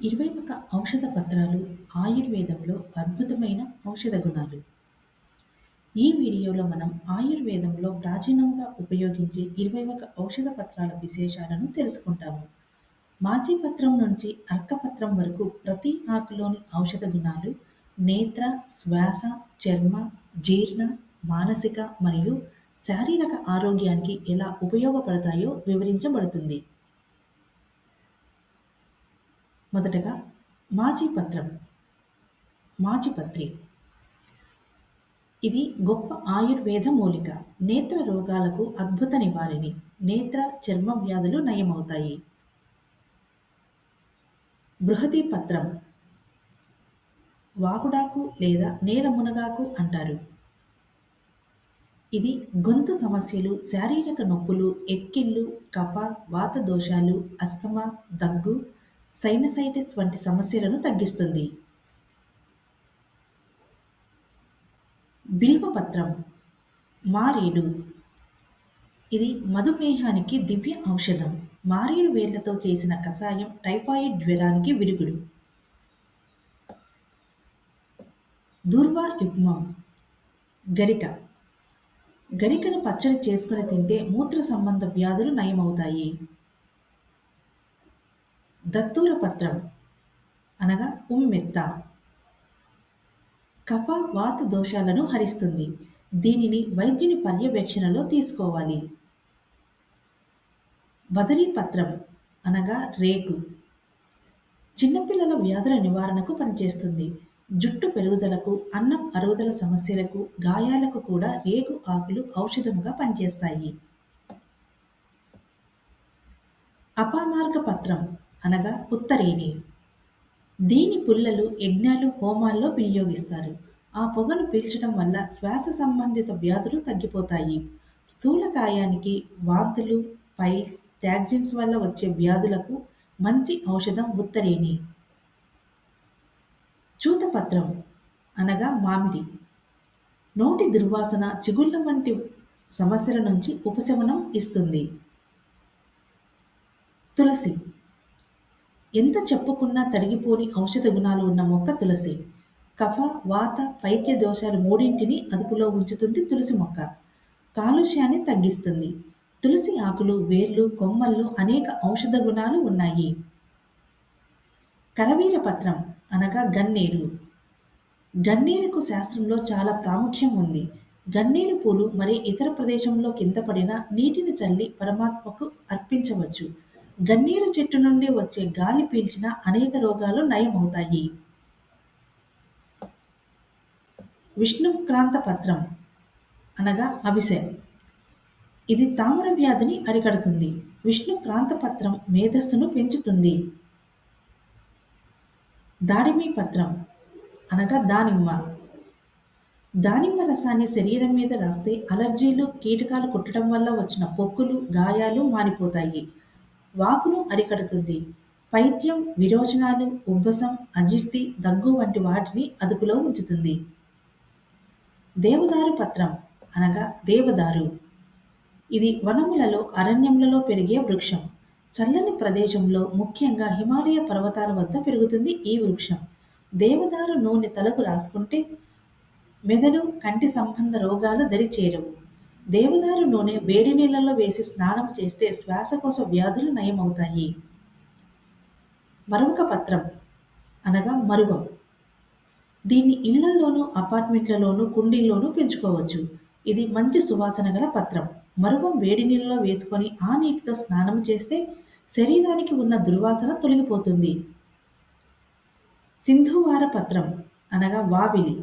ఇరవై ఒక ఔషధ పత్రాలు ఆయుర్వేదంలో అద్భుతమైన ఔషధ గుణాలు. ఈ వీడియోలో మనం ఆయుర్వేదంలో ప్రాచీనంగా ఉపయోగించే ఇరవై ఒక ఔషధ పత్రాల విశేషాలను తెలుసుకుంటాము. మాచిపత్రం నుంచి అర్కపత్రం వరకు ప్రతి ఆకులోని ఔషధ గుణాలు నేత్ర శ్వాస చర్మ జీర్ణ మానసిక మరియు శారీరక ఆరోగ్యానికి ఎలా ఉపయోగపడతాయో వివరించబడుతుంది. మొదటగా మాచిపత్రం మాచిపత్రి ఇది గొప్ప ఆయుర్వేద మూలిక. నేత్ర రోగాలకు అద్భుత నివారిణి నేత్ర చర్మ వ్యాధులు నయమవుతాయి. బృహతి పత్రం. వాగుడాకు లేదా నేల మునగాకు అంటారు. ఇది గొంతు సమస్యలు శారీరక నొప్పులు ఎక్కిళ్ళు కఫ వాత దోషాలు అస్తమా దగ్గు సైనసైటిస్ వంటి సమస్యలను తగ్గిస్తుంది. బిల్వపత్రం మారేడు. ఇది మధుమేహానికి దివ్య ఔషధం. మారేడు వేళ్ళతో చేసిన కషాయం టైఫాయిడ్ జ్వరానికి విరుగుడు. దూర్వా యుగ్మం గరిక గరికను పచ్చడి చేసుకుని తింటే మూత్ర సంబంధ వ్యాధులు నయమవుతాయి. దత్తూర పత్రం అనగా ఉమ్మెత్త. కఫ వాత దోషాలను హరిస్తుంది. దీనిని వైద్యుని పర్యవేక్షణలో తీసుకోవాలి. బదరీ పత్రం అనగా రేకు చిన్నపిల్లల వ్యాధుల నివారణకు పనిచేస్తుంది. జుట్టు పెరుగుదలకు అన్నం అరుగుదల సమస్యలకు గాయాలకు కూడా రేగు ఆకులు ఔషధముగా పనిచేస్తాయి. అపామార్గ పత్రం అనగా ఉత్తరేని. దీని పుల్లలు యజ్ఞాలు హోమాల్లో వినియోగిస్తారు. ఆ పొగను పీల్చడం వల్ల శ్వాస సంబంధిత వ్యాధులు తగ్గిపోతాయి. స్థూలకాయానికి వాంతులు పైల్స్ ట్యాగ్జిన్స్ వల్ల వచ్చే వ్యాధులకు మంచి ఔషధం ఉత్తరేని. చూతపత్రం అనగా మామిడి. నోటి దుర్వాసన చిగుళ్ళ వంటి సమస్యల నుంచి ఉపశమనం ఇస్తుంది. తులసి ఎంత చెప్పుకున్నా తరిగిపోని ఔషధ గుణాలు ఉన్న మొక్క తులసి. కఫ వాత పైత్య దోషాలు మూడింటిని అదుపులో ఉంచుతుంది తులసి మొక్క. కాలుష్యాన్ని తగ్గిస్తుంది. తులసి ఆకులు వేర్లు కొమ్మల్లో అనేక ఔషధ గుణాలు ఉన్నాయి. కరవీర పత్రం అనగా గన్నేరు. గన్నేరుకు శాస్త్రంలో చాలా ప్రాముఖ్యం ఉంది. గన్నేరు పూలు మరి ఇతర ప్రదేశంలో కింద పడిన నీటిని చల్లి పరమాత్మకు అర్పించవచ్చు. గన్నేరు చెట్టు నుండి వచ్చే గాలి పీల్చిన అనేక రోగాలు నయమవుతాయి. విష్ణుక్రాంత పత్రం అనగా అవిసె. ఇది తామర వ్యాధిని అరికడుతుంది. విష్ణుక్రాంత పత్రం మేధస్సును పెంచుతుంది. దాడిమి పత్రం అనగా దానిమ్మ. దానిమ్మ రసాన్ని శరీరం మీద రాస్తే అలర్జీలు కీటకాలు కుట్టడం వల్ల వచ్చిన పొక్కులు గాయాలు మానిపోతాయి. వాపును అరికడుతుంది. పైత్యం విరోచనాలు ఉబ్బసం అజీర్తి దగ్గు వంటి వాటిని అదుపులో ఉంచుతుంది. దేవదారు పత్రం అనగా దేవదారు. ఇది వనములలో అరణ్యములలో పెరిగే వృక్షం. చల్లని ప్రదేశంలో ముఖ్యంగా హిమాలయ పర్వతాల వద్ద పెరుగుతుంది ఈ వృక్షం. దేవదారు నూనె తలకు రాసుకుంటే మెదడు కంటి సంబంధ రోగాలు దరిచేరవు. దేవదారు నూనె వేడి నీళ్ళల్లో వేసి స్నానం చేస్తే శ్వాసకోశ వ్యాధులు నయమవుతాయి. మరొక పత్రం అనగా మరువం. దీన్ని ఇళ్ళలోనూ అపార్ట్మెంట్లలోనూ కుండీల్లోనూ పెంచుకోవచ్చు. ఇది మంచి సువాసన గల పత్రం. మరువం వేడి నీళ్ళలో వేసుకొని ఆ నీటితో స్నానం చేస్తే శరీరానికి ఉన్న దుర్వాసన తొలగిపోతుంది. సింధువార పత్రం అనగా వావిలి.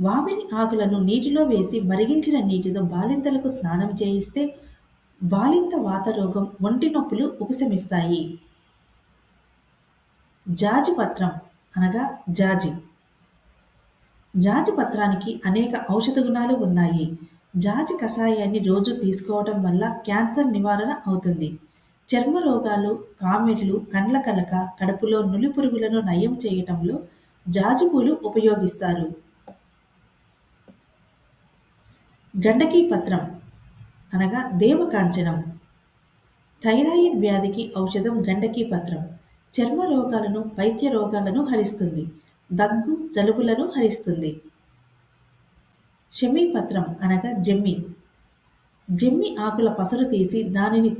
వామిని ఆకులను నీటిలో వేసి మరిగించిన నీటితో బాలింతలకు స్నానం చేయిస్తే బాలింత వాతరోగం ఒంటి నొప్పులు ఉపశమిస్తాయి. జాజి పత్రం అనగా జాజి. జాజి పత్రానికి అనేక ఔషధ గుణాలు ఉన్నాయి. జాజి కషాయాన్ని రోజు తీసుకోవడం వల్ల క్యాన్సర్ నివారణ అవుతుంది. చర్మ రోగాలు కామెర్లు కండ్ల కలక కడుపులో నులి పురుగులను నయం చేయటంలో జాజి పూలు ఉపయోగిస్తారు. గండకీ పత్రం అనగా దేవకాంచనం. థైరాయిడ్ వ్యాధికి ఔషధం గండకీ పత్రం. చర్మ రోగాలను పైత్య రోగాలను హరిస్తుంది. దగ్గు జలుబులను హరిస్తుంది. శమీపత్రం అనగా జమ్మి. జమ్మి ఆకుల పసరు తీసి దానిని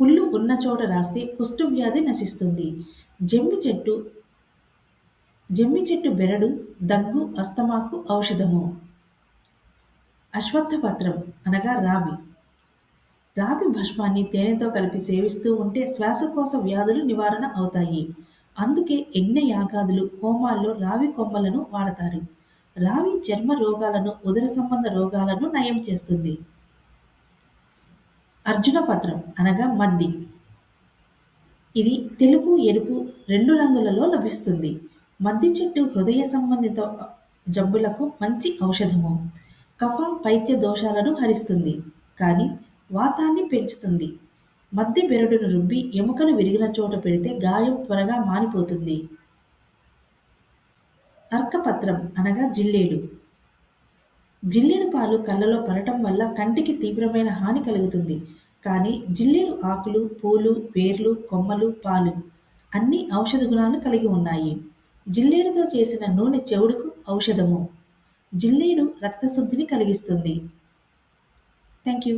పుల్లు ఉన్న చోట రాస్తే కుష్ఠవ్యాధి నశిస్తుంది. జమ్మి చెట్టు జమ్మి చెట్టు బెరడు దగ్గు అస్తమాకు ఔషధము. అశ్వత్థపత్రం అనగా రావి. రావి భస్మాన్ని తేనెతో కలిపి సేవిస్తూ ఉంటే శ్వాసకోశ వ్యాధులు నివారణ అవుతాయి. అందుకే యజ్ఞ యాగాదులు హోమాల్లో రావి కొమ్మలను వాడతారు. రావి చర్మ రోగాలను ఉదర సంబంధ రోగాలను నయం చేస్తుంది. అర్జున పత్రం అనగా మద్ది ఇది తెలుపు ఎరుపు రెండు రంగులలో లభిస్తుంది. మద్ది చెట్టు హృదయ సంబంధిత జబ్బులకు మంచి ఔషధము. కఫ పైత్య దోషాలను హరిస్తుంది కానీ వాతాన్ని పెంచుతుంది. మద్ది బెరడును రుబ్బి ఎముకలు విరిగిన చోట పెడితే గాయం త్వరగా మానిపోతుంది. అర్కపత్రం అనగా జిల్లేడు జిల్లేడు పాలు కళ్ళలో పడటం వల్ల కంటికి తీవ్రమైన హాని కలుగుతుంది కానీ జిల్లేడు ఆకులు పూలు వేర్లు కొమ్మలు పాలు అన్ని ఔషధ గుణాలు కలిగి ఉన్నాయి. జిల్లేడుతో చేసిన నూనె చెవుడుకు ఔషధము. జిల్లేడు రక్తశుద్ధిని కలిగిస్తుంది. Thank you